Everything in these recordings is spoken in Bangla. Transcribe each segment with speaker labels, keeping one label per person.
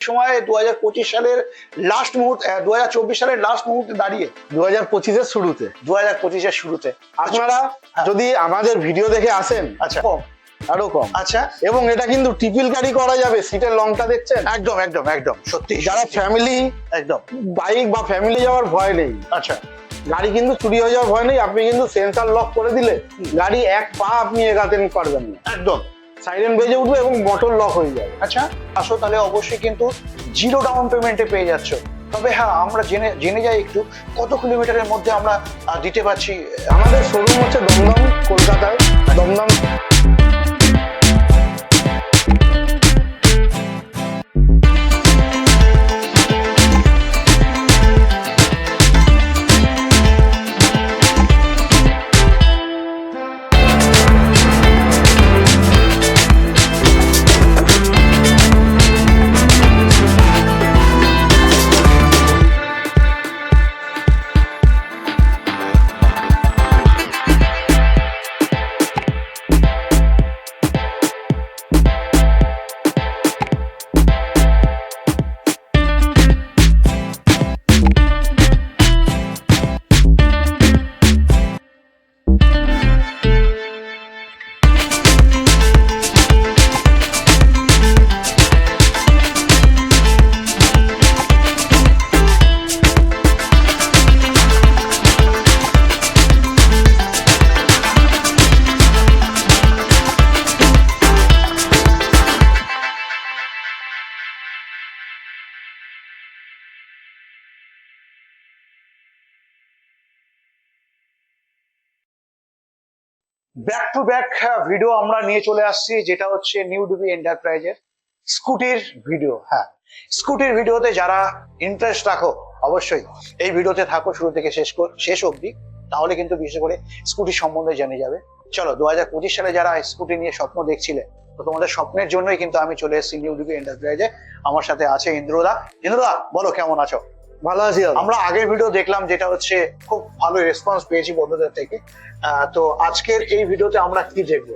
Speaker 1: সময় দু হাজার পঁচিশ সালের লাস্ট মুহূর্তে দু হাজার চব্বিশ সালের লাস্ট মুহূর্তে দাঁড়িয়ে।
Speaker 2: দু হাজার পঁচিশের শুরুতে।
Speaker 1: দু হাজার পঁচিশের শুরুতে।
Speaker 2: আপনারা যদি আমাদের ভিডিও দেখে আসেন
Speaker 1: আচ্ছা।
Speaker 2: আরও কম।
Speaker 1: আচ্ছা।
Speaker 2: এবং এটা কিন্তু টিপিল গাড়ি করা যাবে সিটের লংটা দেখছেন?
Speaker 1: একদম একদম একদম সত্যি।
Speaker 2: যারা ফ্যামিলি
Speaker 1: একদম।
Speaker 2: বাইক বা ফ্যামিলি যাওয়ার ভয় নেই
Speaker 1: আচ্ছা।
Speaker 2: গাড়ি কিন্তু চুরি হয়ে যাওয়ার ভয় নেই আপনি কিন্তু সেন্সার লক করে দিলে গাড়ি এক পা আপনি এগাতে পারবেন না।
Speaker 1: একদম।
Speaker 2: সাইরেন বেজে উঠবে এবং মোটর লক হয়ে যাবে।
Speaker 1: আচ্ছা। আসো তাহলে অবশ্যই কিন্তু জিরো ডাউন পেমেন্টে পেয়ে যাচ্ছ। তবে হ্যাঁ আমরা জেনে জেনে যাই একটু কত কিলোমিটারের মধ্যে আমরা দিতে পারছি।
Speaker 2: আমাদের শোরুম হচ্ছে দমদম কলকাতায়। Dum Dum
Speaker 1: back to back video আমরা নিয়ে চলে আসছি, যেটা হচ্ছে নিউ ডিবি এন্টারপ্রাইজের স্কুটির ভিডিও হ্যাঁ। স্কুটির ভিডিওতে যারা ইন্টারেস্ট রাখো, অবশ্যই এই ভিডিওতে থাকো, শুরু থেকে শেষ শেষ অবধি, তাহলে কিন্তু বিশেষ করে স্কুটি সম্বন্ধে জেনে যাবে। চলো দু হাজার পঁচিশ সালে যারা স্কুটি নিয়ে স্বপ্ন দেখছিলে, তো তোমাদের স্বপ্নের জন্যই কিন্তু আমি চলে এসেছি নিউ ডিবি এন্টারপ্রাইজে আমার সাথে আছে ইন্দ্রদা। ইন্দ্রদা, বলো, কেমন আছো?
Speaker 2: ভালো আছি।
Speaker 1: আমরা আগের ভিডিও দেখলাম যেটা হচ্ছে খুব ভালো রেসপন্স পেয়েছি বন্ধুদের থেকে। তো আজকের এই ভিডিওতে আমরা কি দেখব?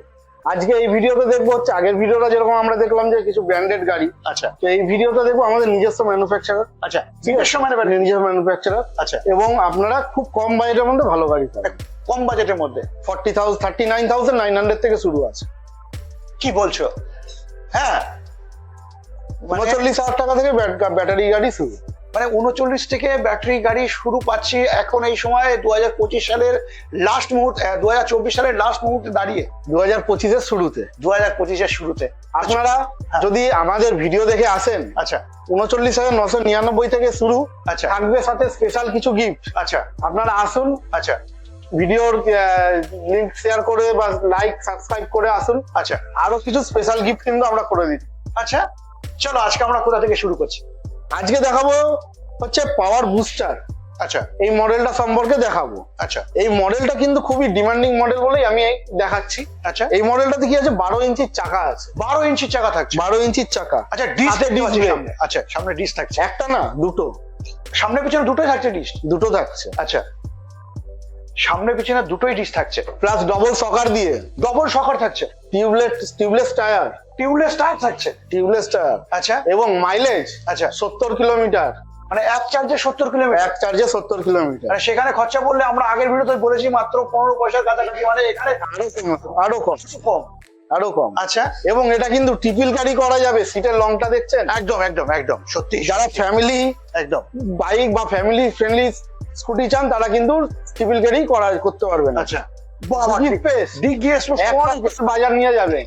Speaker 2: আজকে এই ভিডিওতে দেখব হচ্ছে আগের ভিডিওটা যেরকম আমরা দেখলাম যে কিছু ব্র্যান্ডেড গাড়ি।
Speaker 1: আচ্ছা।
Speaker 2: তো এই ভিডিওটা দেখব আমাদের নিজস্ব ম্যানুফ্যাকচারার
Speaker 1: আচ্ছা নিজস্ব মানে
Speaker 2: নিজস্ব ম্যানুফ্যাকচারার
Speaker 1: আচ্ছা।
Speaker 2: এবং আপনারা খুব কম বাজেটের মধ্যে ভালো গাড়ি পাবেন।
Speaker 1: কম বাজেটের মধ্যে?
Speaker 2: Forty thousand thirty nine thousand nine hundred থেকে শুরু আছে।
Speaker 1: কি বলছো? হ্যাঁ। মানে
Speaker 2: উনচল্লিশ হাজার টাকা থেকে ব্যাটারি গাড়ি শুরু।
Speaker 1: মানে উনচল্লিশ থেকে ব্যাটারি গাড়ি শুরু পাচ্ছি এখন এই সময় দু হাজার পঁচিশ সালের লাস্ট মুহূর্তে দু হাজার চব্বিশ সালের লাস্ট মুহূর্তে দাঁড়িয়ে।
Speaker 2: দু হাজার পঁচিশের শুরুতে?
Speaker 1: দু হাজার পঁচিশের শুরুতে।
Speaker 2: আপনারা
Speaker 1: হ্যাঁ।
Speaker 2: যদি আমাদের ভিডিও দেখে আসেন
Speaker 1: আচ্ছা।
Speaker 2: উনচল্লিশ হাজার নশো নিরানব্বই থেকে শুরু
Speaker 1: আচ্ছা।
Speaker 2: থাকবে সাথে স্পেশাল কিছু গিফট
Speaker 1: আচ্ছা।
Speaker 2: আপনারা আসুন
Speaker 1: আচ্ছা।
Speaker 2: ভিডিওর লিঙ্ক শেয়ার করে বা লাইক সাবস্ক্রাইব করে আসুন।
Speaker 1: আচ্ছা।
Speaker 2: আরও কিছু স্পেশাল গিফট কিন্তু আমরা করে দিই।
Speaker 1: আচ্ছা চলো আজকে আমরা কোথা থেকে শুরু করছি?
Speaker 2: আজকে দেখাবো হচ্ছে পাওয়ার বুস্টার
Speaker 1: আচ্ছা।
Speaker 2: এই মডেলটা সম্পর্কে দেখাবো।
Speaker 1: আচ্ছা।
Speaker 2: এই মডেলটা কিন্তু খুবই ডিমান্ডিং মডেল বলেই আমি দেখাচ্ছি।
Speaker 1: আচ্ছা।
Speaker 2: এই মডেলটাতে কি আছে বারো ইঞ্চির চাকা আছে।
Speaker 1: বারো ইঞ্চি চাকা থাকছে।
Speaker 2: বারো ইঞ্চির চাকা।
Speaker 1: আচ্ছা ডিস। সামনে। আচ্ছা সামনে ডিস থাকছে।
Speaker 2: একটা না দুটো।
Speaker 1: সামনে পিছনে দুটোই থাকছে ডিস
Speaker 2: দুটো থাকছে।
Speaker 1: আচ্ছা। সামনে পিছনে দুটোই ডিস থাকছে।
Speaker 2: প্লাস ডবল সকার দিয়ে।
Speaker 1: ডবল শকার থাকছে।
Speaker 2: Tubeless tubeless tyre
Speaker 1: tubeless tyre tubeless
Speaker 2: tyre tyre
Speaker 1: আচ্ছা।
Speaker 2: এবং মাইলেজ
Speaker 1: আচ্ছা।
Speaker 2: সত্তর কিলোমিটার।
Speaker 1: মানে এক চার্জে সত্তর কিলোমিটার।
Speaker 2: এক চার্জে সত্তর কিলোমিটার।
Speaker 1: মানে সেখানে খরচা বললে আমরা আগের ভিডিওতে বলেছি মাত্র পনেরো পয়সার কাছাকাছি মানে এখানে
Speaker 2: আরও কম আরও কম।
Speaker 1: কম।
Speaker 2: আরও কম।
Speaker 1: আচ্ছা।
Speaker 2: এবং এটা কিন্তু টিপিল গাড়ি করা যাবে সিটের লংটা দেখছেন?
Speaker 1: একদম একদম একদম সত্যি।
Speaker 2: যারা ফ্যামিলি
Speaker 1: একদম।
Speaker 2: বাইক বা ফ্যামিলি ফ্রেন্ডলি স্কুটি চান তারা কিন্তু টিপিল গাড়ি করা করতে পারবেন
Speaker 1: আচ্ছা। বাবা ডিগ
Speaker 2: বাজার নিয়ে যাবে।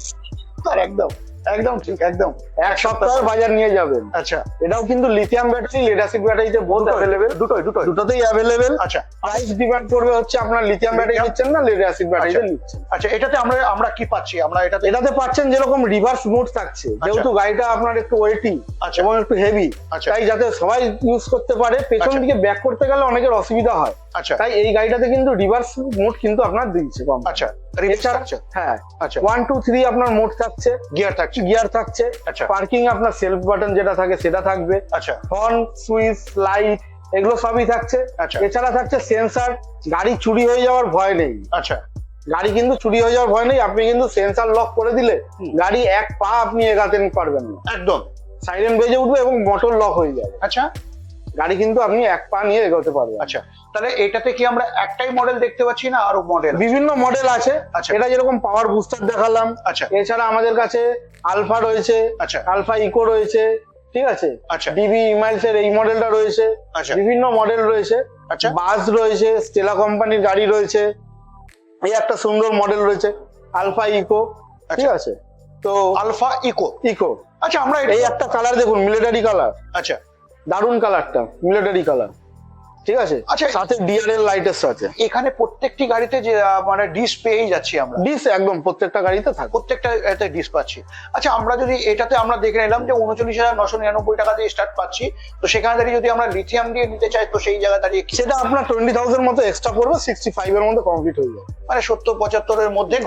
Speaker 1: একদম একদম ঠিক একদম।
Speaker 2: এক সপ্তাহ বাজার নিয়ে যাবেন।
Speaker 1: আচ্ছা।
Speaker 2: এটাও কিন্তু লিথিয়াম ব্যাটারি লেড অ্যাসিড ব্যাটারিতে বোধ অ্যাভেলেবেল
Speaker 1: দুটোই দুটোই।
Speaker 2: দুটোতেই অ্যাভেলেবেল
Speaker 1: আচ্ছা।
Speaker 2: প্রাইস ডিপেন্ড করবে হচ্ছে আপনার লিথিয়াম ব্যাটারি? নিচ্ছেন না লেড অ্যাসিড ব্যাটারিতে
Speaker 1: আচ্ছা।
Speaker 2: নিচ্ছেন।
Speaker 1: আচ্ছা এটাতে আমরা আমরা কি পাচ্ছি? আমরা এটাতে
Speaker 2: এটাতে পাচ্ছেন যেরকম রিভার্স মোড থাকছে যেহেতু গাড়িটা আপনার একটু ওয়েটি
Speaker 1: আচ্ছা।
Speaker 2: এবং একটু হেভি
Speaker 1: আচ্ছা।
Speaker 2: তাই যাতে সবাই ইউজ করতে পারে পেছন
Speaker 1: আচ্ছা।
Speaker 2: দিকে ব্যাক করতে গেলে অনেকের অসুবিধা হয়।
Speaker 1: আচ্ছা।
Speaker 2: তাই এই গাড়িটাতে কিন্তু রিভার্স মোড কিন্তু আপনার দিচ্ছে কম।
Speaker 1: আচ্ছা
Speaker 2: হ্যাঁ।
Speaker 1: আচ্ছা।
Speaker 2: ওয়ান টু থ্রি আপনার মোড থাকছে।
Speaker 1: গিয়ার থাকছে।
Speaker 2: গিয়ার থাকছে।
Speaker 1: আচ্ছা।
Speaker 2: পার্কিং আপনার সেলফ বাটন যেটা থাকে সেটা থাকবে।
Speaker 1: আচ্ছা।
Speaker 2: হর্ন সুইচ লাইট এগুলো সবই থাকছে।
Speaker 1: আচ্ছা।
Speaker 2: এছাড়া থাকছে সেন্সার গাড়ি চুরি হয়ে যাওয়ার ভয় নেই।
Speaker 1: আচ্ছা।
Speaker 2: গাড়ি কিন্তু চুরি হয়ে যাওয়ার ভয় নেই। আপনি কিন্তু সেন্সার লক করে দিলে গাড়ি এক পা আপনি এগাতে পারবেন না।
Speaker 1: একদম।
Speaker 2: সাইরেন বেজে উঠবে এবং মোটর লক হয়ে যাবে।
Speaker 1: আচ্ছা।
Speaker 2: গাড়ি কিন্তু আপনি এক পা নিয়ে এগোতে পারবেন।
Speaker 1: আচ্ছা তাহলে এটাতে কি আমরা একটাই মডেল দেখতে পাচ্ছি না আরও মডেল
Speaker 2: বিভিন্ন মডেল আছে।
Speaker 1: আচ্ছা।
Speaker 2: এটা যেরকম পাওয়ার বুস্টার দেখালাম।
Speaker 1: আচ্ছা।
Speaker 2: এছাড়া আমাদের কাছে আলফা রয়েছে
Speaker 1: আচ্ছা।
Speaker 2: আলফা ইকো রয়েছে ঠিক আছে?
Speaker 1: আচ্ছা।
Speaker 2: ডিবি ইমাইলস এর এই মডেলটা রয়েছে।
Speaker 1: আচ্ছা।
Speaker 2: বিভিন্ন মডেল রয়েছে।
Speaker 1: আচ্ছা।
Speaker 2: বাস রয়েছে স্টেলা কোম্পানির গাড়ি রয়েছে। এই একটা সুন্দর মডেল রয়েছে আলফা ইকো ঠিক আছে? তো
Speaker 1: আলফা ইকো
Speaker 2: ইকো
Speaker 1: আচ্ছা আমরা
Speaker 2: এই একটা কালার দেখুন মিলিটারি কালার
Speaker 1: আচ্ছা।
Speaker 2: দারুণ কালারটা মিলিটারি কালার ঠিক আছে?
Speaker 1: আচ্ছা।
Speaker 2: সাথে ডিআরএল লাইটের সাথে
Speaker 1: এখানে প্রত্যেকটি গাড়িতে যে মানে ডিস পেয়েই যাচ্ছি আমরা।
Speaker 2: ডিস একদম প্রত্যেকটা গাড়িতে থাকে।
Speaker 1: প্রত্যেকটা এতে ডিস পাচ্ছি। আচ্ছা আমরা যদি এটাতে আমরা দেখে নিলাম যে উনচল্লিশ হাজার নশো নিরানব্বই টাকা দিয়ে স্টার্ট পাচ্ছি। তো সেখানে দাঁড়িয়ে যদি আমরা লিথিয়াম দিয়ে নিতে চাই তো সেই জায়গায় দাঁড়িয়ে
Speaker 2: সেটা আপনার টোয়েন্টি থাউজেন্ড মতো এক্সট্রা পড়বে সিক্সটি ফাইভ এর মধ্যে কমপ্লিট হয়ে যাবে।
Speaker 1: মানে সত্তর পঁচাত্তরের মধ্যে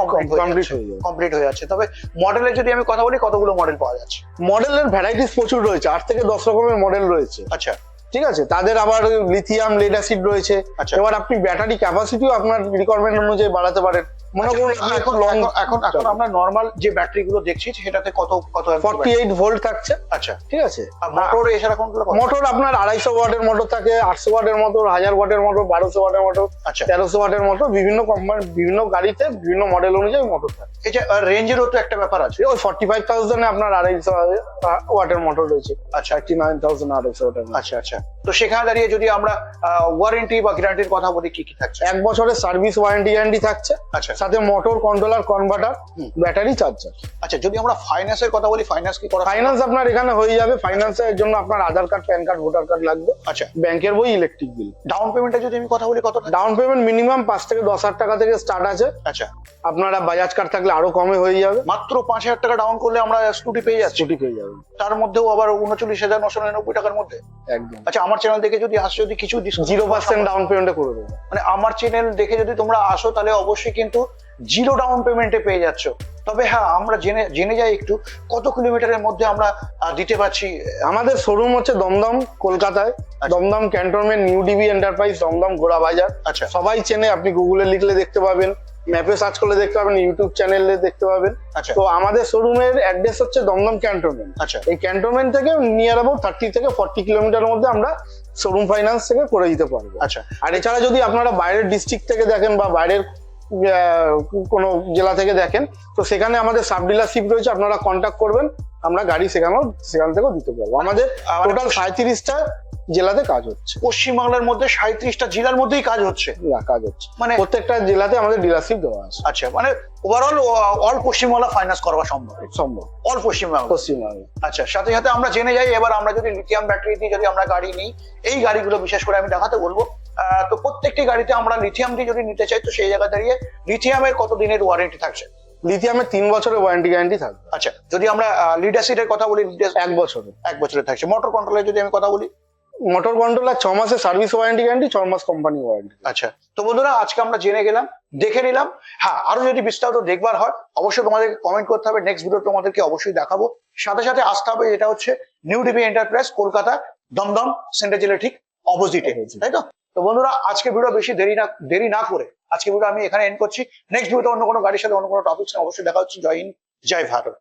Speaker 1: কমপ্লিট
Speaker 2: হয়ে যাবে।
Speaker 1: কমপ্লিট হয়ে যাচ্ছে। তবে মডেলের যদি আমি কথা বলি কতগুলো মডেল পাওয়া যাচ্ছে?
Speaker 2: মডেলের ভ্যারাইটিস প্রচুর রয়েছে। আট থেকে দশ রকমের মডেল রয়েছে।
Speaker 1: আচ্ছা।
Speaker 2: ঠিক আছে? তাদের আবার লিথিয়াম লেড অ্যাসিড রয়েছে।
Speaker 1: আচ্ছা।
Speaker 2: এবার আপনি ব্যাটারি ক্যাপাসিটিও আপনার রিকোয়ারমেন্ট অনুযায়ী বাড়াতে পারেন। মনে করুন
Speaker 1: এখন এখন- এখন এখন আমরা নর্মাল যে ব্যাটারি গুলো দেখছি সেটাতে কত কত
Speaker 2: ফর্টি এইট ভোল্ট থাকছে।
Speaker 1: আচ্ছা।
Speaker 2: ঠিক আছে?
Speaker 1: মোটর এছাড়া কোনগুলো
Speaker 2: মোটর আপনার আড়াইশো ওয়াটের মোটর থাকে আটশো ওয়াটের মোটর হাজার ওয়াটের মোটর বারোশো ওয়াটের মোটর
Speaker 1: আচ্ছা।
Speaker 2: তেরোশো ওয়াটের মোটর বিভিন্ন কোম্পানি বিভিন্ন গাড়িতে বিভিন্ন মডেল অনুযায়ী মোটর থাকে।
Speaker 1: যে রেঞ্জেরও তো একটা ব্যাপার আছে।
Speaker 2: ওই ফর্টি ফাইভ থাউজেন্ডে আপনার আড়াইশো ওয়াটের মোটর রয়েছে।
Speaker 1: আচ্ছা।
Speaker 2: থার্টি নাইন থাউজেন্ড আড়াইশো ওয়াটের
Speaker 1: আচ্ছা আচ্ছা। তো সেখানে দাঁড়িয়ে যদি আমরা ওয়ারেন্টি বা গ্যারান্টির কথা বলি কি কি থাকছে?
Speaker 2: এক বছরের সার্ভিস ওয়ারেন্টি গ্যারান্টি থাকছে।
Speaker 1: আচ্ছা।
Speaker 2: সাথে motor controller converter battery charger
Speaker 1: আচ্ছা যদি আমরা ফাইন্যান্সের কথা বলি ফাইন্যান্স কি করা
Speaker 2: ফাইন্যান্স আপনার এখানে হয়ে যাবে। ফাইন্যান্সের জন্য আপনার Aadhaar card PAN card voter card লাগবে।
Speaker 1: আচ্ছা।
Speaker 2: ব্যাংকের বই ইলেকট্রিক বিল
Speaker 1: ডাউন পেমেন্টে যদি আমি কথা বলি কত
Speaker 2: ডাউন পেমেন্ট মিনিমাম পাঁচ থেকে দশ হাজার টাকা থেকে স্টার্ট আছে।
Speaker 1: আচ্ছা।
Speaker 2: আপনারা বাজাজ কার্ড থাকলে আরও কমে হয়ে যাবে।
Speaker 1: মাত্র পাঁচ হাজার টাকা ডাউন করলে আমরা স্কুটি পেয়ে যাচ্ছি।
Speaker 2: ছুটি পেয়ে যাবে।
Speaker 1: তার মধ্যেও আবার উনচল্লিশ হাজার নশো নিরানব্বই টাকার মধ্যে?
Speaker 2: একদম।
Speaker 1: আচ্ছা আমার চ্যানেল দেখে যদি আসো যদি কিছু
Speaker 2: জিরো পার্সেন্ট ডাউন পেমেন্টে করে দেবো।
Speaker 1: মানে আমার চ্যানেল দেখে যদি তোমরা আসো তাহলে অবশ্যই কিন্তু জিরো ডাউন পেমেন্টে পেয়ে যাচ্ছ। তবে হ্যাঁ আমরা জেনে জেনে যাই একটু কত কিলোমিটারের মধ্যে আমরা দিতে পারছি?
Speaker 2: আমাদের শোরুম হচ্ছে দমদম কলকাতায়। Dum Dum cantonment new DB enterprise Dum Dum ঘোড়া বাজার।
Speaker 1: আচ্ছা।
Speaker 2: সবাই চেনে আপনি গুগলে লিখলে দেখতে পাবেন। ম্যাপে সার্চ করলে দেখতে পাবেন ইউটিউব চ্যানেলে দেখতে পাবেন।
Speaker 1: আচ্ছা।
Speaker 2: তো আমাদের শোরুমের অ্যাড্রেস হচ্ছে দমদম ক্যান্টনমেন্ট।
Speaker 1: আচ্ছা।
Speaker 2: এই ক্যান্টনমেন্ট থেকে নিয়ার অ্যাবাউট থার্টি থেকে ফর্টি কিলোমিটার মধ্যে আমরা শোরুম ফাইন্যান্স থেকে করে দিতে পারব।
Speaker 1: আচ্ছা।
Speaker 2: আর এছাড়া যদি আপনারা বাইরের ডিস্ট্রিক্ট থেকে দেখেন বা বাইরের কোনো জেলা থেকে দেখেন তো সেখানে আমাদের সাব ডিলারশিপ রয়েছে আপনারা কন্ট্যাক্ট করবেন। আমরা গাড়ি সেখানেও সেখান থেকেও দিতে পারব। আমাদের
Speaker 1: আমাদের
Speaker 2: টোটাল সাঁত্রিশটা জেলাতে কাজ হচ্ছে।
Speaker 1: পশ্চিমবাংলার মধ্যে সাঁত্রিশটা জেলার মধ্যেই কাজ হচ্ছে?
Speaker 2: না, কাজ হচ্ছে।
Speaker 1: মানে
Speaker 2: প্রত্যেকটা জেলাতে আমাদের ডিলারশিপ দেওয়া আছে।
Speaker 1: আচ্ছা মানে ওভারঅল অল পশ্চিমবাংলা ফাইন্যান্স করা সম্ভব?
Speaker 2: সম্ভব।
Speaker 1: অল পশ্চিমবাংলা?
Speaker 2: পশ্চিমবঙ্গে
Speaker 1: আচ্ছা সাথে সাথে আমরা জেনে যাই এবার আমরা যদি লিথিয়াম ব্যাটারি দিয়ে যদি আমরা গাড়ি নিই এই গাড়িগুলো বিশেষ করে আমি দেখাতে বলব। আহ, তো প্রত্যেকটি গাড়িতে আমরা লিথিয়াম দিয়ে যদি নিতে চাই তো সেই জায়গায় দাঁড়িয়ে লিথিয়ামের কত দিনের ওয়ারেন্টি থাকছে?
Speaker 2: লিথিয়ামের তিন বছরের ওয়ারেন্টি গ্যারান্টি থাকবে।
Speaker 1: আচ্ছা যদি আমরা লিড অ্যাসিডের কথা বলি
Speaker 2: এক বছরের।
Speaker 1: এক বছরের থাকছে। মোটর কন্ট্রোলের যদি আমি কথা বলি?
Speaker 2: মোটর কন্ট্রোলার ছ মাসের সার্ভিস ওয়ারেন্টি গ্যারান্টি ছ মাস কোম্পানি ওয়ারেন্টি
Speaker 1: আচ্ছা তো বন্ধুরা আজকে আমরা জেনে গেলাম দেখে নিলাম। হ্যাঁ আরও যদি বিস্তারিত দেখবার হয় অবশ্যই তোমাদেরকে কমেন্ট করতে হবে। নেক্সট ভিডিও তোমাদেরকে অবশ্যই দেখাবো। সাথে সাথে আসতে হবে এটা হচ্ছে new DB enterprise Kolkata Dum Dum centre জেলে ঠিক অপোজিটে তাই তো? তো বন্ধুরা আজকে ভিডিও বেশি দেরি না দেরি না করে আজকে আমি এখানে এন্ড করছি। নেক্সট ভিডিওতে অন্য কোনো গাড়ির সাথে অন্য কোনো টপিক অবশ্যই দেখা হচ্ছে। জয় হিন্দ, জয় ভারত।